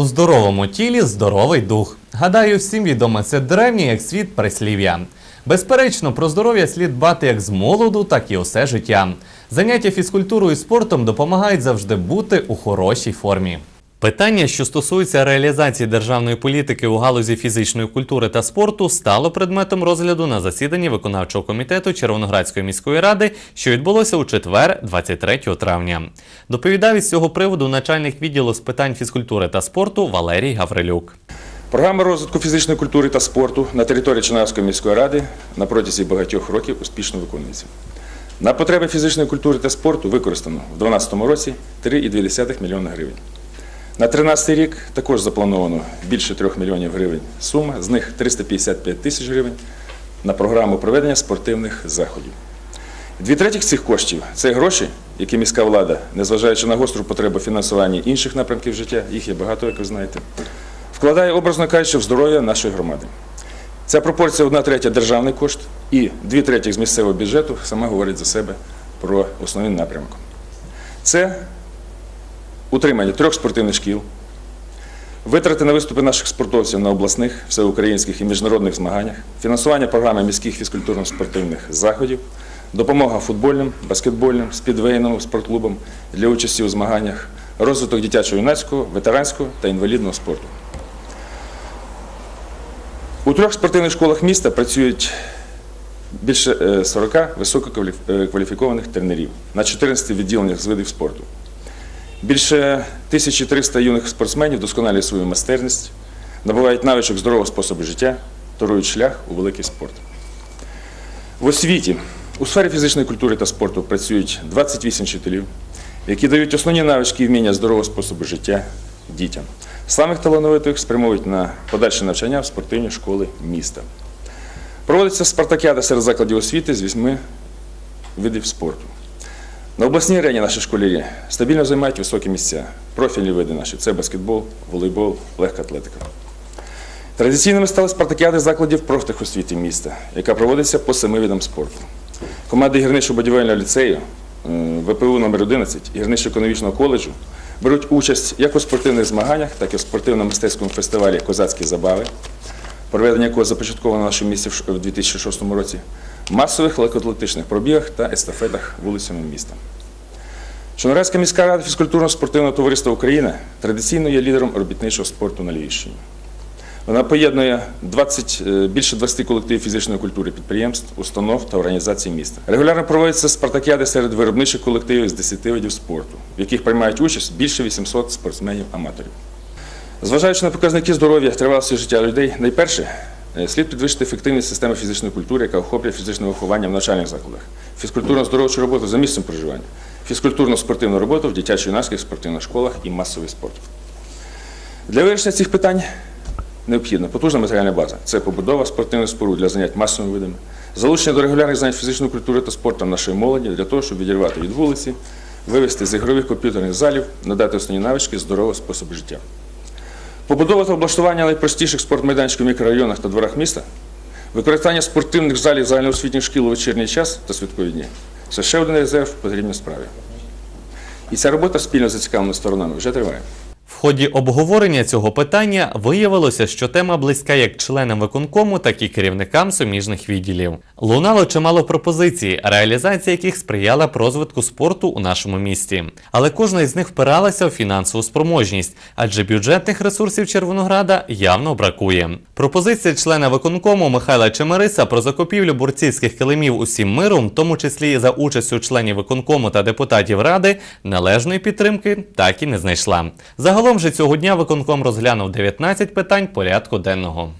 У здоровому тілі здоровий дух. Гадаю, всім відомо це древнє як світ прислів'я. Безперечно, про здоров'я слід дбати як з молоду, так і усе життя. Заняття фізкультурою і спортом допомагають завжди бути у хорошій формі. Питання, що стосується реалізації державної політики у галузі фізичної культури та спорту, стало предметом розгляду на засіданні виконавчого комітету Червоноградської міської ради, що відбулося у четвер, 23 травня. Доповідав із цього приводу начальник відділу з питань фізкультури та спорту Валерій Гаврилюк. Програма розвитку фізичної культури та спорту на території Чернігівської міської ради на протязі багатьох років успішно виконується. На потреби фізичної культури та спорту використано в 2012 році 3,2 мільйона гривень. На 2013 рік також заплановано більше 3 мільйонів гривень сума, з них 355 тисяч гривень на програму проведення спортивних заходів. Дві третіх цих коштів це гроші, які міська влада, незважаючи на гостру потребу фінансування інших напрямків життя, їх є багато, як ви знаєте, вкладає, образно кажучи, в здоров'я нашої громади. Ця пропорція одна третя державний кошт і дві третіх з місцевого бюджету сама говорить за себе про основний напрямок. Це утримання трьох спортивних шкіл, витрати на виступи наших спортовців на обласних, всеукраїнських і міжнародних змаганнях, фінансування програми міських фізкультурно-спортивних заходів, допомога футбольним, баскетбольним, спідвейним спортклубам для участі у змаганнях, розвиток дитячо-юнацького, ветеранського та інвалідного спорту. У трьох спортивних школах міста працюють більше е, 40 висококваліфікованих тренерів на 14 відділеннях з видів спорту. Більше 1300 юних спортсменів досконалюють свою майстерність, набувають навичок здорового способу життя, торують шлях у великий спорт. В освіті у сфері фізичної культури та спорту працюють 28 вчителів, які дають основні навички і вміння здорового способу життя дітям. Самих талановитих спрямовують на подальше навчання в спортивні школи міста. Проводиться спартакіада серед закладів освіти з вісьми видів спорту. На обласній арені наші школярі стабільно займають високі місця. Профільні види наші це баскетбол, волейбол, легка атлетика. Традиційними стали спартакіади закладів профтехосвіти міста, яка проводиться по семи видам спорту. Команди гірничо-будівельного ліцею, е, ВПУ номер 11 і гірничо-економічного коледжу беруть участь як у спортивних змаганнях, так і в спортивно-мистецькому фестивалі Козацькі забави, проведення якого започатковано в нашому місті в 2006 році, масових легкоатлетичних пробігах та естафетах вулицями міста. Чорноградська міська рада фізкультурно-спортивного товариства України традиційно є лідером робітничого спорту на Львівщині. Вона поєднує 20, е, більше 20 колективів фізичної культури підприємств, установ та організацій міста. Регулярно проводяться спартакіади серед виробничих колективів з 10 видів спорту, в яких приймають участь більше 800 спортсменів-аматорів. Зважаючи на показники здоров'я тривалості життя людей, найперше е, слід підвищити ефективність системи фізичної культури, яка охоплює фізичне виховання в навчальних закладах, фізкультурно-здоровчу роботу за місцем проживання, фізкультурно-спортивну роботу в дитячо-юнацьких спортивних школах і масовий спорт. Для вирішення цих питань необхідна потужна матеріальна база. Це побудова спортивних споруд для занять масовими видами, залучення до регулярних занять фізичної культури та спортом нашої молоді для того, щоб відірвати від вулиці, вивести з ігрових комп'ютерних залів, надати основні навички здорового способу життя. Побудова та облаштування найпростіших спортмайданчиків в мікрорайонах та дворах міста, використання спортивних залів загальноосвітніх шкіл у вечірній час та святкові дні це ще один резерв потрібній справі. І ця робота спільно з зацікавленими сторонами вже триває. В ході обговорення цього питання виявилося, що тема близька як членам виконкому, так і керівникам суміжних відділів. Лунало чимало пропозицій, реалізація яких сприяла б розвитку спорту у нашому місті. Але кожна із них впиралася в фінансову спроможність, адже бюджетних ресурсів Червонограда явно бракує. Пропозиція члена виконкому Михайла Чемериса про закупівлю борцівських килимів усім миром, в тому числі і за участю членів виконкому та депутатів ради, належної підтримки так і не знайшла. Загалом же цього дня виконком розглянув 19 питань порядку денного.